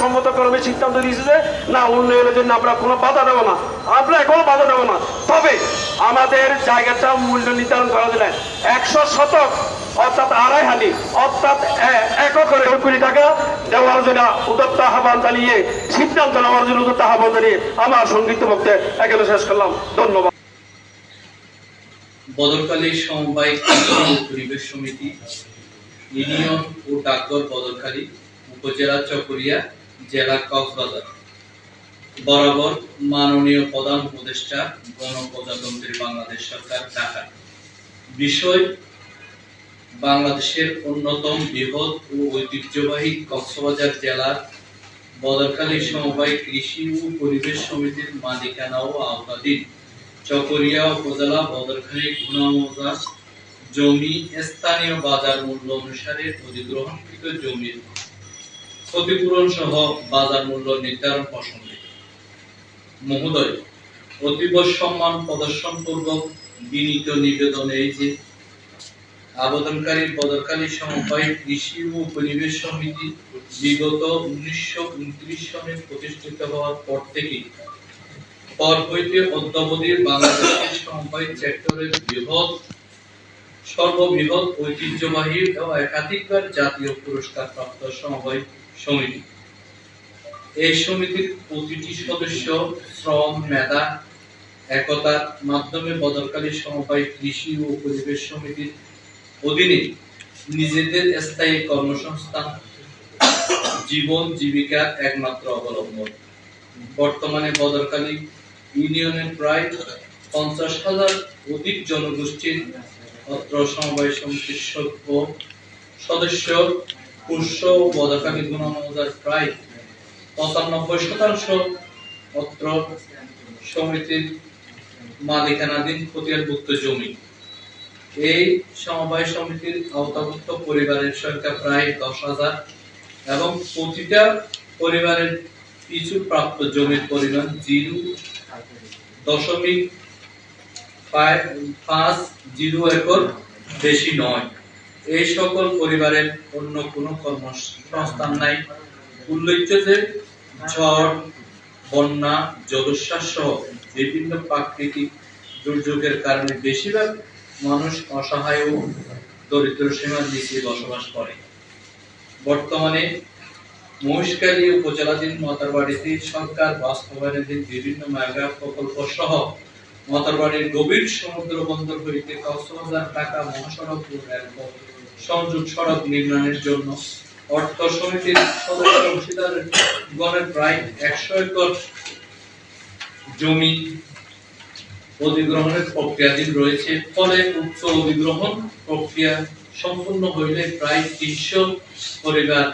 সর্বসম্মতক্রমে সিদ্ধান্ত দিয়েছে যে, না, উন্নয়নের জন্য আমরা কোনো বাধা দেবো না। আমরা এখনও বাধা দেবো না। তবে আমাদের জায়গাটা মূল্য নির্ধারণ করা দিলে একশো শতক, অর্থাৎ আড়াই হালি, অর্থাৎ এ- এক করে কোটি টাকা দেওয়ার জন্য উদত্ত আহ্বান জানিয়ে, সিদ্ধান্ত নেওয়ার জন্য উদত্ত আহ্বান জানিয়ে আমার সংক্ষিপ্ত বক্তব্য এখানে শেষ করলাম। ধন্যবাদ। বদরকালী সমবায় পরিবেশ সমিতি, ইউনিয়ন ও ডাকঘর বদরকালী উপজেলা চকরিয়া জেলা কক্সবাজার। বরাবর মাননীয় প্রধান উপদেষ্টা গণপ্রজাতন্ত্রী বাংলাদেশ সরকার, ঢাকা। বিষয়, বাংলাদেশের অন্যতম বৃহৎ ও ঐতিহ্যবাহী কক্সবাজার জেলার বদরকালী সমবায় কৃষি ও পরিবেশ সমিতির মালিকানা ও আওতাধীন। চকরিয়া উপজেলা, বদরখালী গুণামৌজা জমি স্থানীয় বাজার মূল্য অনুসারে অধিগ্রহণকৃত জমির ক্ষতিপূরণ সহ বাজার মূল্য নির্ধারণ প্রসঙ্গে। মহোদয়, অতীব সম্মান প্রদর্শন পূর্বক বিনীত নিবেদন এই যে, আবেদনকারী বদরকালী সমবায় কৃষি ও পরিবেশ সমিতি বিগত উনিশশো উনত্রিশ সনে প্রতিষ্ঠিত হওয়ার পর থেকে পর হইতে অদ্যাবধি বাংলাদেশের সমবায় সেক্টরের বৃহৎ সর্ববৃহৎ ঐতিহ্যবাহী ও একাধিকবার জাতীয় পুরস্কার প্রাপ্ত সমবায় সমিতি। এই সমিতির প্রতিটি সদস্য শ্রম, মেধা, একতার মাধ্যমে বদরকালী সমবায় কৃষি ও পরিবেশ সমিতির অধীনে নিজেদের স্থায়ী কর্মসংস্থান, জীবন, জীবিকার একমাত্র অবলম্বন। বর্তমানে বদরকালী ইউনিয়নের প্রায় পঞ্চাশ হাজার অধিক জনগোষ্ঠীর অত্র সমবায় সমিতির সভ্য সদস্য, পুষ্য ও বদরকালী গুণমৌজার প্রায় পঁচানব্বই শতাংশ অত্র সমিতির মালিকানাধীন খতিয়ানভুক্ত জমি। এই সমবায় সমিতির আওতাভুক্ত পরিবারের সংখ্যা প্রায় দশ হাজার এবং প্রতিটা পরিবারের পিছু প্রাপ্ত জমির পরিমাণ জিরো দশমিক পাঁচ জিরো একর বেশি নয়। এই সকল পরিবারের অন্য কোনো কর্মসংস্থান নাই। উল্লেখ্য যে ঝড়, বন্যা জলোচ্ছ্বাস সহ বিভিন্ন প্রাকৃতিক দুর্যোগের কারণে বেশিরভাগ মানুষ অসহায় ও দরিদ্র সীমার নিচে বসবাস করে। বর্তমানে মহিষকালী উপজেলাধীন মতারবাড়িতে সরকার বাস্তবায়নাধীন বিভিন্ন মেগা প্রকল্প সহ মতারবাড়ির গভীর সমুদ্র বন্দর হইতে কক্সবাজার, ঢাকা মহাসড়ক সংযোগ সড়ক নির্মাণের জন্য অর্থ সমিতির সদস্য অংশীদার গণের প্রায় একশো একর জমি অধিগ্রহণের প্রক্রিয়াধীন রয়েছে ফলে উক্ত অধিগ্রহণ প্রক্রিয়া সম্পূর্ণ হইলে প্রায় তিনশো পরিবার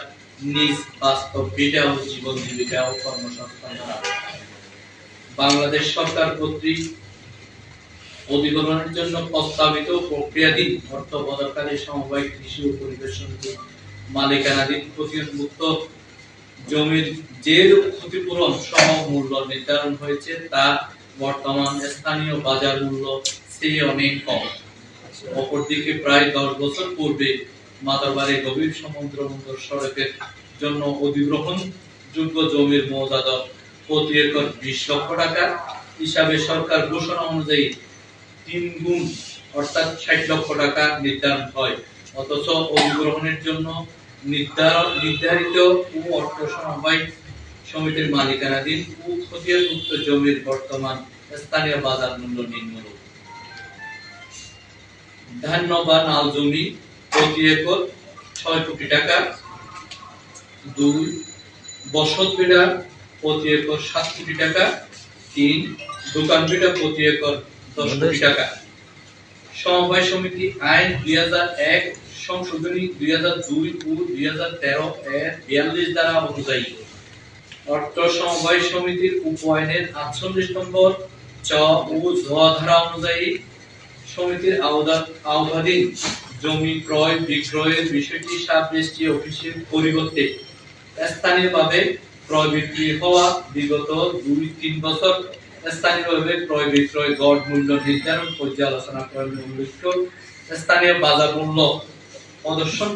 নিজ বাস্তব বিটা ও জীবন জীবিকা ও কর্মসংস্থান। বাংলাদেশ সরকার কর্তৃক অধিগ্রহণের জন্য প্রস্তাবিত প্রক্রিয়াধীন অর্থ বদরকালী সমবায় কৃষি ও পরিবেশ সমিতি মালিকানাধীন ক্ষতিমুক্ত জমির যে ক্ষতিপূরণ সহ মূল্য নির্ধারণ হয়েছে, তা বর্তমান স্থানীয় বাজার মূল্য চেয়ে অনেক কম। অপরদিকে প্রায় দশ বছর পূর্বে মাতারবাড়ি গভীর সমুদ্র বন্দর সড়কের জন্য অধিগ্রহণ যোগ্য জমির মৌজাদা প্রতি একর বিশ লক্ষ টাকা হিসাবে সরকার ঘোষণা অনুযায়ী তিন গুণ, অর্থাৎ ষাট লক্ষ টাকা নির্ধারণ হয়। অথচ অধিগ্রহণের জন্য নির্ধারিত ও অর্থ সমবায় সমিতির মালিকানাধীন ও খতিয়ানভুক্ত জমির বর্তমান স্থানীয় বাজার মূল্য নিম্নরূপ। ধান্য বা নাল জমি প্রতি একর ছয় কোটি টাকা। দুই, বসত বিড়া প্রতি একর সাত কোটি টাকা। তিন, দোকান বিড়া প্রতি একর দশ কোটি টাকা। সমবায় সমিতি আইন দুই হাজার এক, সংশোধনী দুই হাজার দুই ও দুই হাজার তেরো এর বিয়াল্লিশ দ্বারা অনুযায়ী। অর্থ সমবায় সমিতির উপ আইনের আটচল্লিশ নম্বর চ ও ঝ ধারা অনুযায়ী সমিতির আওতা- আওতাধীন জমি ক্রয়, বিক্রয়ের বিষয়টি সাব অফিসের পরিবর্তে স্থানীয়ভাবে ক্রয় বিক্রি হওয়া বিগত দুই তিন বছর স্থানীয়ভাবে ক্রয় বিক্রয়, গড় মূল্য নির্ধারণ, পর্যালোচনা করেন উল্লেখ্য স্থানীয় বাজার মূল্য প্রদর্শন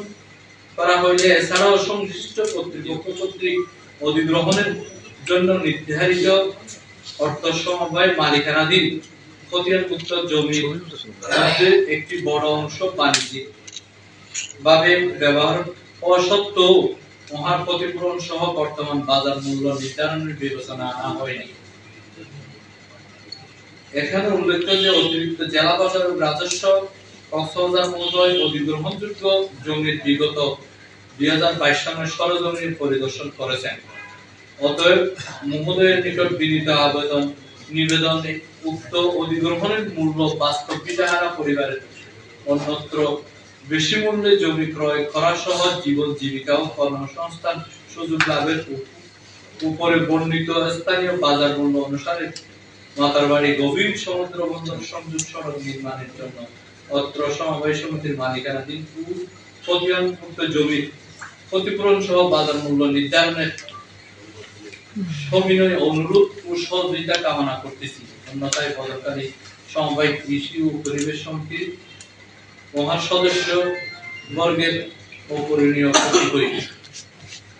করা হইলে এছাড়াও সংশ্লিষ্ট কর্তৃপক্ষ কর্তৃক অধিগ্রহণের জন্য নির্ধারিত অর্থ সমবায় মালিকানাধীন খতিয়ানভুক্ত মধ্যে একটি বড় অংশ বাণিজ্যিক ভাবে ব্যবহার হওয়া সত্ত্বেও মহার ক্ষতিপূরণ সহ বর্তমান বাজার মূল্য নির্ধারণের বিবেচনা আনা হয়নি। এখানে উল্লেখ্য যে অতিরিক্ত জেলা বাজার রাজস্ব, কক্সবাজার মহোদয় অধিগ্রহণযোগ্য জমির বিগত দুই হাজার বাইশ সালের পরিদর্শন করেছেন। অতএব মহোদয়ের নিকট বিনীত আবেদন, নিবেদনে উক্ত অধিগ্রহণের মূল্য বাস্তব পরিবারের অন্যত্র বেশি মূল্যে জমি ক্রয় করা সহ জীবন জীবিকা ও কর্মসংস্থান সুযোগ লাভের উপরে বর্ণিত স্থানীয় বাজার মূল্য অনুসারে মাতারবাড়ি গভীর সমুদ্র বন্দর সংযোগ সড়ক নির্মাণের জন্য অত্র সমবায় সমিতির মালিকানাধীন ক্ষতিপূরণ সহ বাজার মূল্য নির্ধারণের সবিনয় অনুরোধ ও সহযোগিতা কামনা করতেছি। অন্যথায় সমবায় কৃষি ও পরিবেশ সমিতির মহা সদস্য বর্গের অপরিণীয় ক্ষতি হই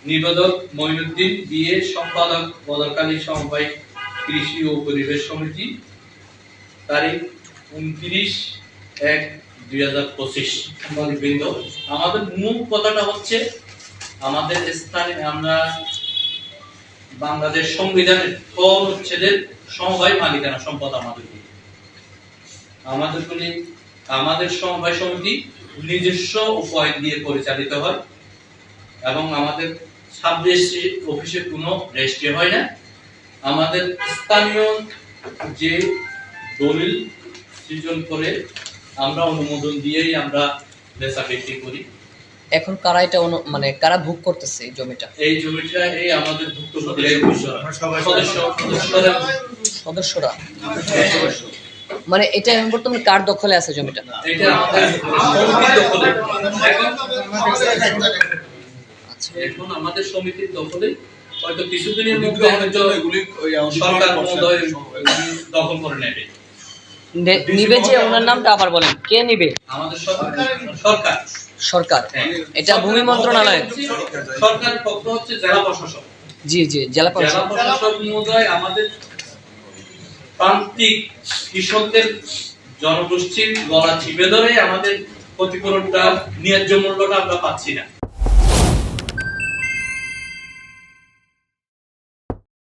নিবেদক মঈনুদ্দিন বিএ, সম্পাদক পদকালী সমবায় কৃষি ও পরিবেশ সমিতি, তারিখ উনত্রিশ এক দুই হাজার পঁচিশ। বৃন্দ আমাদের মূল কথাটা হচ্ছে, আমাদের স্থানে আমরা বাংলাদেশ সংবিধানের ক অনুচ্ছেদের সমবায় মালিকানা সম্পদ আমাদের আমাদের আমাদের সমবায় সমিতি নিজস্ব উপায় দিয়ে পরিচালিত হয় এবং আমাদের সাব অফিসে কোনো রেজিস্ট্রি হয় না। আমাদের স্থানীয় যে দলিল সৃজন করে আমরা অনুমোদন দিয়েই আমরা বেচা বিক্রি করি। এখন কারা এটা মানে কারা ভোগ করতেছে এই জমিটা? এই জমিটা এই আমাদের ভুক্তভোগী সদস্যরা। সদস্যরা? মানে এটা এখন বর্তমানে কার দখলে আছে জমিটা? এটা আমাদের সমিতির দখলে। এখন এখন আমাদের সমিতির দখলে হয়তো কিছুদিনের মধ্যে হয়তো সরকার দখল করে নেবে। নিবে যে ওনার নামটা আবার বলেন। কে নিবে? আমাদের সরকার সরকার। সরকার। হ্যাঁ। এটা ভূমি মন্ত্রণালয় সরকার পক্ষ হচ্ছে জেলা প্রশাসক। জি জি জেলা জেলা প্রশাসক। মহোদয় আমাদের প্রান্তিক কৃষকদের জনগোষ্ঠীর গলা চিপে ধরে আমাদের ক্ষতিপূরণটা ন্যায্য মূল্যটা আমরা পাচ্ছি না।